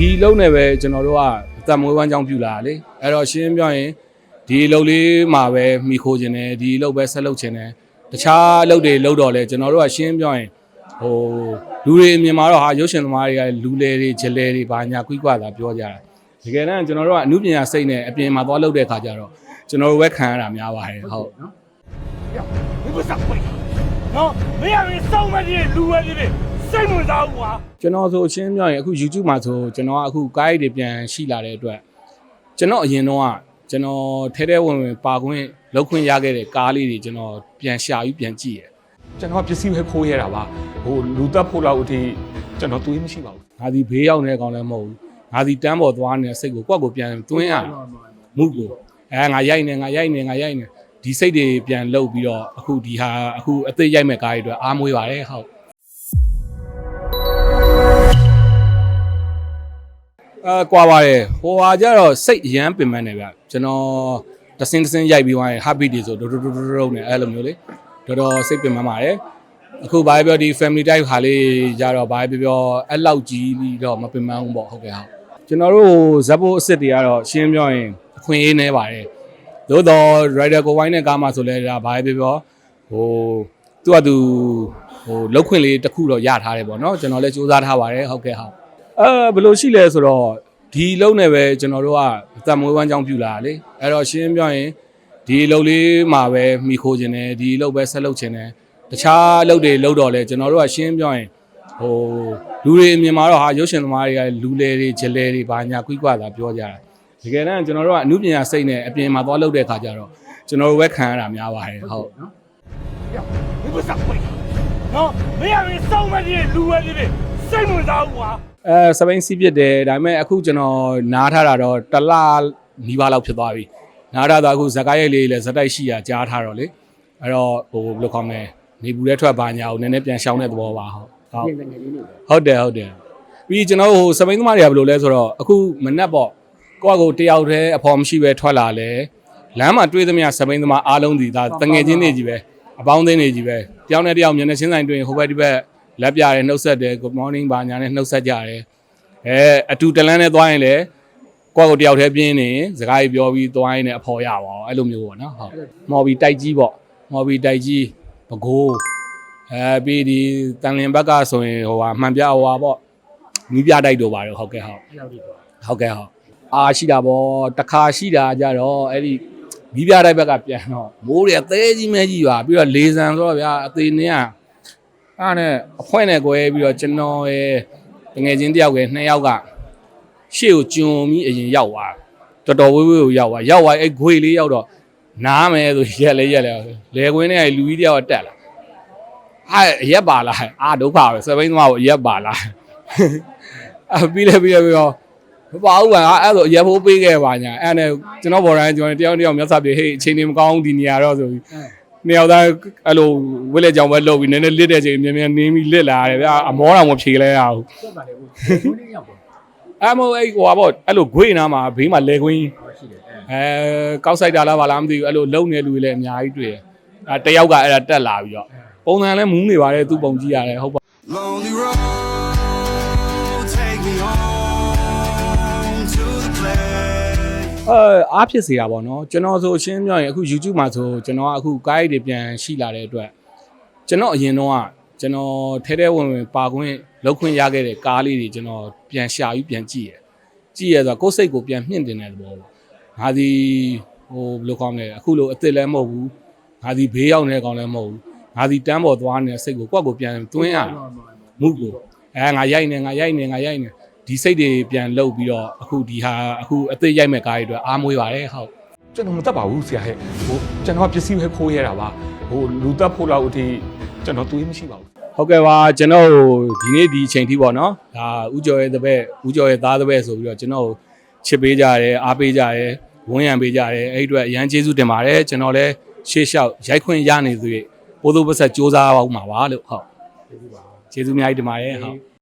ဒီလုံနဲ့ပဲကျွန်တော်တို့ကတံမွေးဝမ်းကြောင်းပြူလာတာလေအဲ့တော့ရှင်းပြောရင်ဒီလုံလေးမှာပဲမိခိုးခြင်းနဲ့ဒီလုံပဲဆက်လုပ်ခြင်းနဲ့တခြားလုံတွေလုံတော့လဲကျွန်တော်တို့ကရှင်းပြောရင်ဟိုလူတွေအမြင်မှာတော့ဟာရုပ်ရှင်သမားတွေကလူလေတွေဂျလေတွေဘာညာခွိကွာတာပြောကြတာတကယ်တမ်းကျွန်တော်တို့ကအမှုပညာစိတ်နဲ့အပြင်မှာသွားလုပ်တဲ့ခါကျတော့ကျွန်တော်တို့ဝက်ခံရတာများပါတယ်ဟုတ်နော်ဘယ်လိုစပ်ပွင့်နော်မင်းအရင်စောင်းမကြီးလူဝဲကြီးတွေ စိတ်ဝင်စားဘူးကွာကျွန်တော်ဆိုအချင်းပြောရင်အခု YouTube မှာဆိုကျွန်တော်ကအခု guide တွေပြန်ရှိလာတဲ့အတွက်ကျွန်တော်အရင်တော့ကကျွန်တော်ထဲထဲဝင်ဝင်ပါခွင့်လောက်ခွင့်ရခဲ့တဲ့ကားလေးတွေကျွန်တော်ပြန်ရှာပြီးပြန်ကြည့်ရယ်ကျွန်တော်ပစ္စည်းပဲခိုးရတာပါဟိုလူတက်ဖို့လောက်အထိကျွန်တော်တွေးမရှိပါဘူးငါဒီဘေးရောက်နေတဲ့ကောင်လည်းမဟုတ်ဘူးငါဒီတန်းပေါ်သွားနေတဲ့စိတ်ကိုကွက်ကိုပြန်သွင်းရတာမှုကိုအဲငါရိုက်နေငါရိုက်နေငါရိုက်နေဒီစိတ်တွေပြန်လှုပ်ပြီးတော့အခုဒီဟာအခုအသေးရိုက်မဲ့ကားတွေအတွက်အားမွေးပါတယ်ဟုတ် အဲကွာပါတယ်ဟိုဟာကြတော့စိတ်အရမ်းပင်ပန်းနေဗျကျွန်တော်တစင်းတစင်းရိုက်ပြီးသွားရင် heartbeat တွေဆိုဒုဒုဒုဒုဒုနဲ့အဲ့လိုမျိုးလေတော်တော်စိတ်ပင်ပန်းပါတယ်အခုဘာပဲပြောဒီ family type ခါလေးကြတော့ဘာပဲပြောပြောအဲ့လောက်ကြီးပြီးတော့မပင်ပန်းဘူးပေါ့ဟုတ်ကဲ့ဟုတ်ကျွန်တော်တို့ဇက်ဖို့အစ်စ်တွေကတော့ရှင်းပြောရင်အခွင့်အရေးနေပါတယ်သို့တော့ rider ကိုဝိုင်းတဲ့ကားမှဆိုလဲဒါဘာပဲပြောပြောဟိုသူ့အတူဟိုလောက်ခွင့်လေးတစ်ခုတော့ရထားတယ်ပေါ့နော်ကျွန်တော်လည်းစူးစမ်းထားပါတယ်ဟုတ်ကဲ့ဟုတ် အဲဘယ်လိုရှိလဲဆိုတော့ဒီလုံနဲ့ပဲကျွန်တော်တို့ကတံမွေးဝမ်းကြောင်းပြူလာလေအဲ့တော့ရှင်းပြောရင်ဒီလုံလေးမှာပဲမိခိုးခြင်းနဲ့ဒီလုံပဲဆက်လုပ်ခြင်းနဲ့တခြားလုံတွေလုံတော့လဲကျွန်တော်တို့ကရှင်းပြောရင်ဟိုလူတွေအမြင်မှာတော့ဟာရုပ်ရှင်သမားတွေကလူလေတွေဂျလေတွေဘာညာကွိကွာတာပြောကြတာတကယ်တမ်းကျွန်တော်တို့ကအမှုပညာစိတ်နဲ့အပြင်မှာသွားလုပ်တဲ့ခါကျတော့ကျွန်တော်တို့ဝက်ခံရတာများပါတယ်ဟုတ်နော်ဘယ်ဘုစပ်ပွင့်နော်မင်းအရင်စောင်းမကြီးလူဝဲကြီးတွေစိတ်ဝင်စားဘူးကွာ အဲစပိန်စီးပြစ်တယ်ဒါပေမဲ့အခုကျွန်တော်နားထားတာတော့တစ်လနီးပါးလောက်ဖြစ်သွားပြီနားထားတာအခုဇကားရိုက်လေးလည်းဇက်တိုက်ရှိရကြားထားတော့လေအဲ့တော့ဟိုဘယ်လိုခေါ်မလဲနေဘူးတဲ့ထွက်ပါညာကိုနည်းနည်းပြန်ရှောင်းတဲ့သဘောပါဟုတ်ဟုတ်ဟုတ်တယ်ဟုတ်တယ်ပြီးကျွန်တော်ဟိုစပိန်သမားတွေကဘယ်လိုလဲဆိုတော့အခုမနက်ပေါ့ကိုယ့်အကိုတယောက်တည်းအဖော်မရှိပဲထွက်လာလဲလမ်းမှာတွေ့သမျှစပိန်သမားအားလုံးဒီဒါတငယ်ချင်းတွေကြီးပဲအပေါင်းအသင်းတွေကြီးပဲတယောက်နဲ့တယောက်မျက်နှာချင်းဆိုင်တွေ့ရင်ဟိုဘက်ဒီဘက် လက်ပြတယ်နှုတ်ဆက်တယ် good morning ဘာညာနဲ့နှုတ်ဆက်ကြတယ်အဲအတူတလန်းနဲ့သွားရင်လည်းကိုယ့်ကိုယ်တယောက်တည်းပြင်းနေစကားကြီးပြောပြီးသွားရင်လည်းအဖော်ရပါအောင်အဲ့လိုမျိုးပေါ့နော်ဟုတ်မော်ဘီတိုက်ကြီးပေါ့မော်ဘီတိုက်ကြီးပကိုးအဲပြီးဒီတန်လင်ဘက်ကဆိုရင်ဟိုဟာမှန်ပြဟိုဟာပေါ့မိပြတိုက်တို့ပါတော့ဟုတ်ကဲ့ဟုတ်ဟုတ်ကဲ့ဟုတ်အာရှိတာပေါ့တခါရှိတာကြတော့အဲ့ဒီမိပြတိုက်ဘက်ကပြန်တော့မိုးတွေအသေးကြီးမဲကြီးပါပြီးတော့လေဆန်ဆိုတော့ဗျာအသေးနည်းอ่ะ အဲ့ဒါနဲ့အဖွဲနဲ့꿰ပြီးတော့ကျွန်တော်ရဲ့တငယ်ချင်းတယောက်ကနှစ်ယောက်ကရှေ့ကိုကျွံပြီးအရင်ရောက်သွားတော်တော်ဝေးဝေးကိုရောက်သွားရောက်သွားအဲ့ဂွေလေးရောက်တော့နားမယ်ဆိုရက်လဲရက်လဲလေကွင်းနဲ့အဲ့လူကြီးတယောက်ကတက်လာအဲ့ရက်ပါလားအာဒုက္ခပဲစပိန်သမားကိုရက်ပါလားအပြီးလဲပြီးလဲပြီးတော့မပါဘူးကွာအဲ့ဆိုရက်ဖို့ပေးခဲ့ပါညာအဲ့နဲ့ကျွန်တော်ဘော်ရိုင်းကျွန်တော်တယောက်တယောက်မျက်စာပြေဟေးအချိန်နေမကောင်းဒီနေရာတော့ဆိုပြီး နှစ်ယောက်သားအဲ့လိုဝိလက်ကြောင်ပဲလှုပ်ပြီးနည်းနည်းလစ်တဲ့ချိန်မြင်မြင်နင်းပြီးလစ်လာတယ်ဗျာအမောတော်မဖြေလဲရဘူးအဲ့မို့အဲ့ဟိုပါပေါ့အဲ့လိုဂွေနာမှာဘေးမှာလဲကွင်းအဲကောက်ဆိုင်တာလားဗလားမသိဘူးအဲ့လိုလုံနေလူတွေလည်းအများကြီးတွေ့တယ်အဲတယောက်ကအဲ့ဒါတက်လာပြီးတော့ပုံစံလည်းမူးနေပါတယ်သူ့ပုံကြည့်ရတယ်ဟုတ်ပါ အဲအားဖြစ်စေတာပေါ့နော်ကျွန်တော်ဆိုရှင်းပြောရင်အခု YouTube မှာဆိုကျွန်တော်ကအခု guide တွေပြန်ရှိလာတဲ့အတွက်ကျွန်တော်အရင်တော့ကကျွန်တော်ထဲထဲဝင်ဝင်ပါခွင့်လောက်ခွင့်ရခဲ့တဲ့ကားလေးတွေကျွန်တော်ပြန်ရှာပြီးပြန်ကြည့်ရယ်ကြည့်ရဆိုတော့ကိုယ်စိတ်ကိုပြန်မြင့်တင်တဲ့သဘောပေါ့ငါဒီဟိုဘယ်လိုကောင်းလဲအခုလိုအစ်စ်လည်းမဟုတ်ဘူးငါဒီဘေးရောက်နေတဲ့ကောင်လည်းမဟုတ်ဘူးငါဒီတန်းပေါ်သွားနေတဲ့စိတ်ကိုကိုယ့်ကိုပြန်သွင်းရတာမှုကိုအဲငါရိုက်နေငါရိုက်နေငါရိုက်နေ ဒီစိတ်တွေပြန်လှုပ်ပြီးတော့အခုဒီဟာအခုအစ်စ်ရိုက်မဲ့ကားတွေအတွက်အားမွေးပါတယ်ဟုတ်ကျွန်တော်မတက်ပါဘူးဆရာဟဲ့ဟိုကျွန်တော်ပစ္စည်းပဲခိုးရတာပါဟိုလူတက်ဖို့လောက်အထိကျွန်တော်တွေးမရှိပါဘူးဟုတ်ကဲ့ပါကျွန်တော်ဒီနေ့ဒီအချိန်ထိပေါ့နော်ဒါဥကျော်ရဲ့တပည့်ဥကျော်ရဲ့သားတပည့်ဆိုပြီးတော့ကျွန်တော်ချစ်ပေးကြတယ်အားပေးကြတယ်ဝန်းရံပေးကြတယ်အဲ့ဒီအတွက်အရန်ကျေးဇူးတင်ပါတယ်ကျွန်တော်လည်းရှေ့လျှောက်ရိုက်ခွင့်ရနေသူတွေပိုးသိုးပတ်ဆက်စူးစမ်းပါဦးမှာပါလို့ဟုတ်ကျေးဇူးပါကျေးဇူးအများကြီးတင်ပါတယ်ဟုတ်